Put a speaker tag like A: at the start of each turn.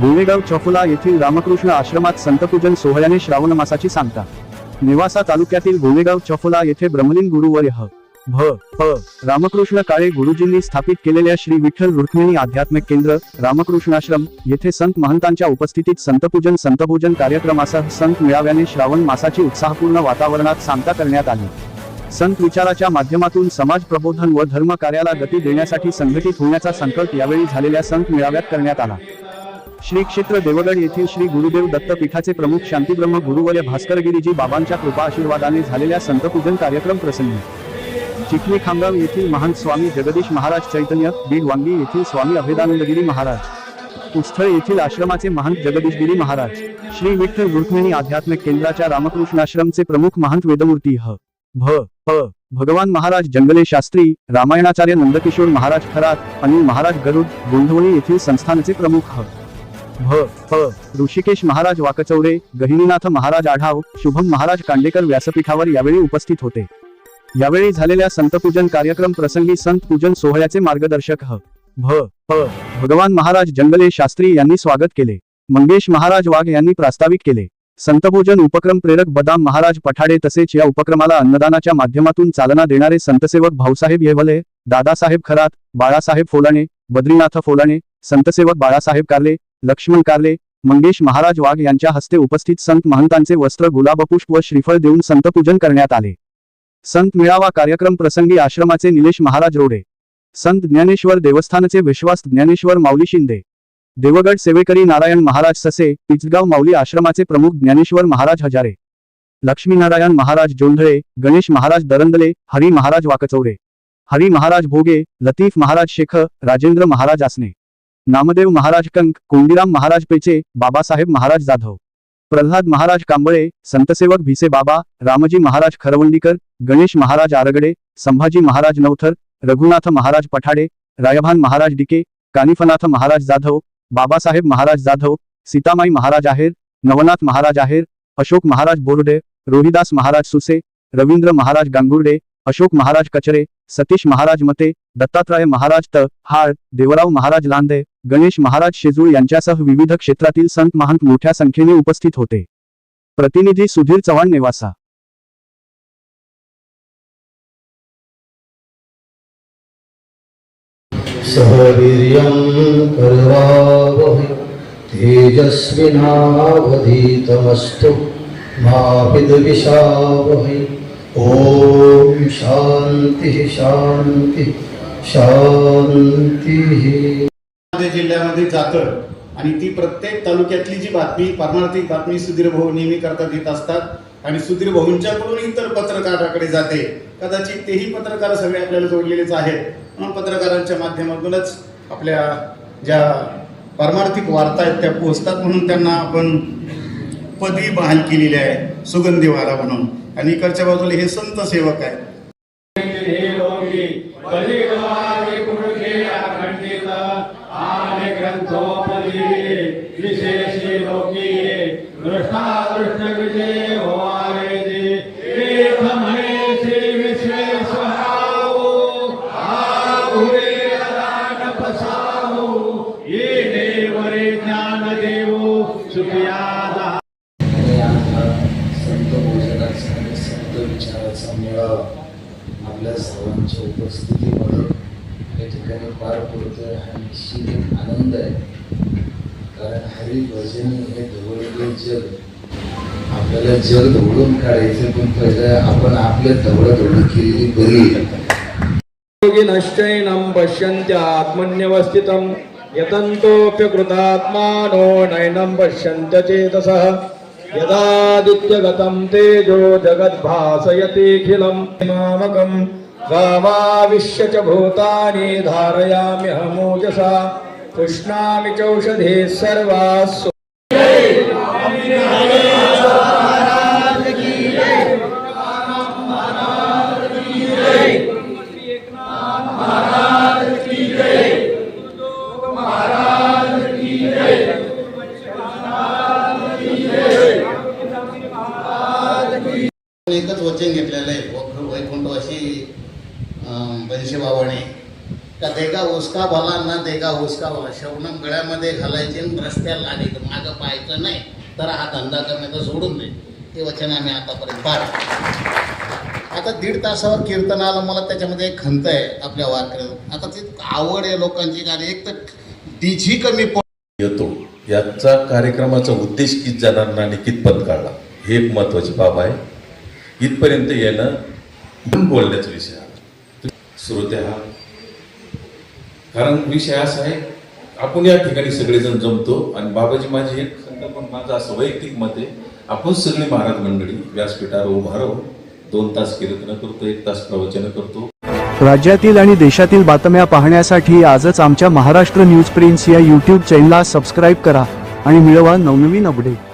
A: गोरेगाव चफुला येथील रामकृष्ण आश्रमात संतपूजन सोहळ्याने श्रावण मासाची सांगता. नेवासा तालुक्यातील गोरेगाव चफुला येथे ब्रह्मलीन गुरुवर्य ह भ प रामकृष्ण काळे गुरुजींनी स्थापित केलेल्या श्री विठ्ठल रुक्मिणी आध्यात्मिक केंद्र रामकृष्णाश्रम येथे संत महंतांच्या उपस्थितीत संतपूजन संतपूजन कार्यक्रमासह संत मेळाव्याने श्रावण मासाची उत्साहपूर्ण वातावरणात सांगता करण्यात आली. संत विचाराच्या माध्यमातून समाज प्रबोधन व धर्म कार्याला गती देण्यासाठी संघटित होण्याचा संकल्प यावेळी झालेल्या संत मेळाव्यात करण्यात आला. श्री क्षेत्र देवगड येथील श्री गुरुदेव दत्तपीठाचे प्रमुख शांतीब्रह्म गुरुवर्य भास्करगिरीजी बाबांच्या कृपा आशीर्वादाने झालेल्या संतपूजन कार्यक्रम प्रसंगी. चिखली खामगाव येथील महान स्वामी जगदीश महाराज चैतन्य बीड वांगी येथील स्वामी अभेदानंदगिरी महाराज. उस्थळ येथील आश्रमाचे महंत जगदीशगिरी महाराज. श्री विठ्ठल रुक्मिणी आध्यात्मिक केंद्राच्या रामकृष्णाश्रमचे प्रमुख महंत वेदमूर्ती ह. भ प भगवान महाराज जंगले शास्त्री रामायणाचार्य नंदकिशोर महाराज खरात अनिल महाराज गरुड गोंधवणी येथील संस्थानचे प्रमुख ह. भ प. ऋषिकेश महाराज वाकचौरे गहिनीनाथ महाराज आढाव शुभम महाराज कांडेकर व्यासपीठावर यावेळी उपस्थित होते. यावेळी झालेल्या संतपूजन कार्यक्रम प्रसंगी संत पूजन सोहळ्याचे मार्गदर्शक ह भ प. भगवान महाराज जंगले शास्त्री यांनी स्वागत केले. मंगेश महाराज वाघ यांनी प्रास्ताविक केले. संतभोजन उपक्रम प्रेरक बदाम महाराज पठाडे तसेच या उपक्रमाला अन्नदानाच्या माध्यमातून चालना देणारे संतसेवक भाऊसाहेब येवले दादासाहेब खरात बाळासाहेब फोलाणे बद्रीनाथ फोलाणे संतसेवक बाळासाहेब कारले लक्ष्मण कार्ले मंगेश महाराज वाघ यांच्या हस्ते उपस्थित संत महंतांचे वस्त्र गुलाबपुष्प व श्रीफळ देऊन संतपूजन करण्यात आले. संत मेळावा कार्यक्रम प्रसंगी आश्रमाचे निलेश महाराज रोडे. संत ज्ञानेश्वर देवस्थानचे विश्वास ज्ञानेश्वर माऊली शिंदे. देवगड सेवेकरी नारायण महाराज ससे पिचगाव माऊली आश्रमाचे प्रमुख ज्ञानेश्वर महाराज हजारे. लक्ष्मीनारायण महाराज जोंधळे गणेश महाराज दरंदले हरी महाराज वाकचौरे. हरी महाराज भोगे लतीफ महाराज शेख राजेंद्र महाराज आसने. नामदेव महाराज कंक कोंडीराम महाराज पेचे बाबासाहेब महाराज जाधव. प्रल्हाद महाराज कांबळे संतसेवक भिसे बाबा रामजी महाराज खरवंडीकर गणेश महाराज आरगडे संभाजी महाराज नवथर रघुनाथ महाराज पठाडे रायभान महाराज डिके कानिफनाथ महाराज जाधव बाबासाहेब महाराज जाधव सीतामाई महाराज आहेर नवनाथ महाराज आहेर अशोक महाराज बोर्डे रोहिदास महाराज सुसे रवींद्र महाराज गांगुर्डे अशोक महाराज कचरे सतीश महाराज मते दत्तात्रय महाराज त हाळ देवराव महाराज लांदे गणेश महाराज शेजूळ यांच्यासह विविध क्षेत्रातील संत महंत मोठ्या संख्येने उपस्थित होते. प्रतिनिधी सुधीर चव्हाण नेवासा.
B: सहवीर्यं करवावहै तेजस्विनावधीतमस्तु मा विद्विषावहै ॐ शान्तिः शान्तिः शान्तिः
C: जिल्ह्यामध्ये जातं आणि ती प्रत्येक तालुक्यातली जी बातमी पारमार्थिक बातमी सुधीर भाऊ नेहमी करता देत असतात. आणि सुधीर भाऊंच्याकडून इतर पत्रकाराकडे जाते. कदाचित तेही पत्रकार सगळे आपल्याला जोडलेलेच आहेत. म्हणून पत्रकारांच्या माध्यमातूनच आपल्या ज्या पारमार्थिक वार्ता आहेत त्या पोहोचतात म्हणून त्यांना आपण पदवी बहाल केलेली आहे. सुगंधी वारा म्हणून. आणि इकडच्या बाजूला हे संत सेवक आहेत.
D: विशेषी लोकी दृष्टादृष्ट विजय होवारे जे तीर्थ म्हणे श्री विश्वेश्वराओ आहुरे दान पसाओ ये देवरे ज्ञान देवो सुखियादा।
B: आणि आता संत भोजनाचा विचाराचा मेळावा आपल्या सर्वांच्या उपस्थितीमध्ये या ठिकाणी पार पडतोय हा निश्चित एक आनंद आहे. कारण हरी भजन हे ढवळले जग. आपल्याला जग ढवळून काढायचं पण पहिलं आपण आपल्या ढवळाढवळ केलेली बरी आहे.
E: योगिनश्चैनं पश्यन्त्यात्मन्यवस्थितं यतन्तोऽप्यकृतात्मानो नैनं पश्यन्त्य चेतसः यदादित्यगतं तेजो जगद्भासयतीखिलं मामकं गामाविश्य च भूतानि धारयाम्यहमोजसा पुष्णामि चौषधे सर्वाः
F: का
G: देगा उसका भला न देगा उसका भला. शवनम गळ्यामध्ये घालायचे रस्त्याला लागायचं. मागं पाहायचं नाही तर हा धंदा करण्याचा सोडून दे. ते वचन आम्ही आतापर्यंत पाळलं आता दीड तासावर कीर्तन आलं मला त्याच्यामध्ये एक खंत आहे आपल्या वारकऱ्यात आता ती आवड आहे लोकांची गाणी एक तर डीजी कमी
F: येतो. याचा कार्यक्रमाचा उद्देश कित जणांना आणि कितपत काढला? हे एक महत्वाची बाब आहे. इथपर्यंत येणं बोलण्याचा विषय आला. श्रोते हा कारण विषय असा आहे आपण या ठिकाणी सगळेजण जमतो आणि बाबाजी माझी एक संकल्पना माझं असं वैयक्तिक मत आहे आपण सगळी महाराज मंडळी व्यासपीठावर उभा राहू. दोन तास कीर्तन करतो एक तास प्रवचन करतो.
A: राज्यातील आणि देशातील बातम्या पाहण्यासाठी आजच आमच्या महाराष्ट्र न्यूज प्रिन्स या यूट्यूब चॅनलला सबस्क्राईब करा आणि मिळवा नवनवीन अपडेट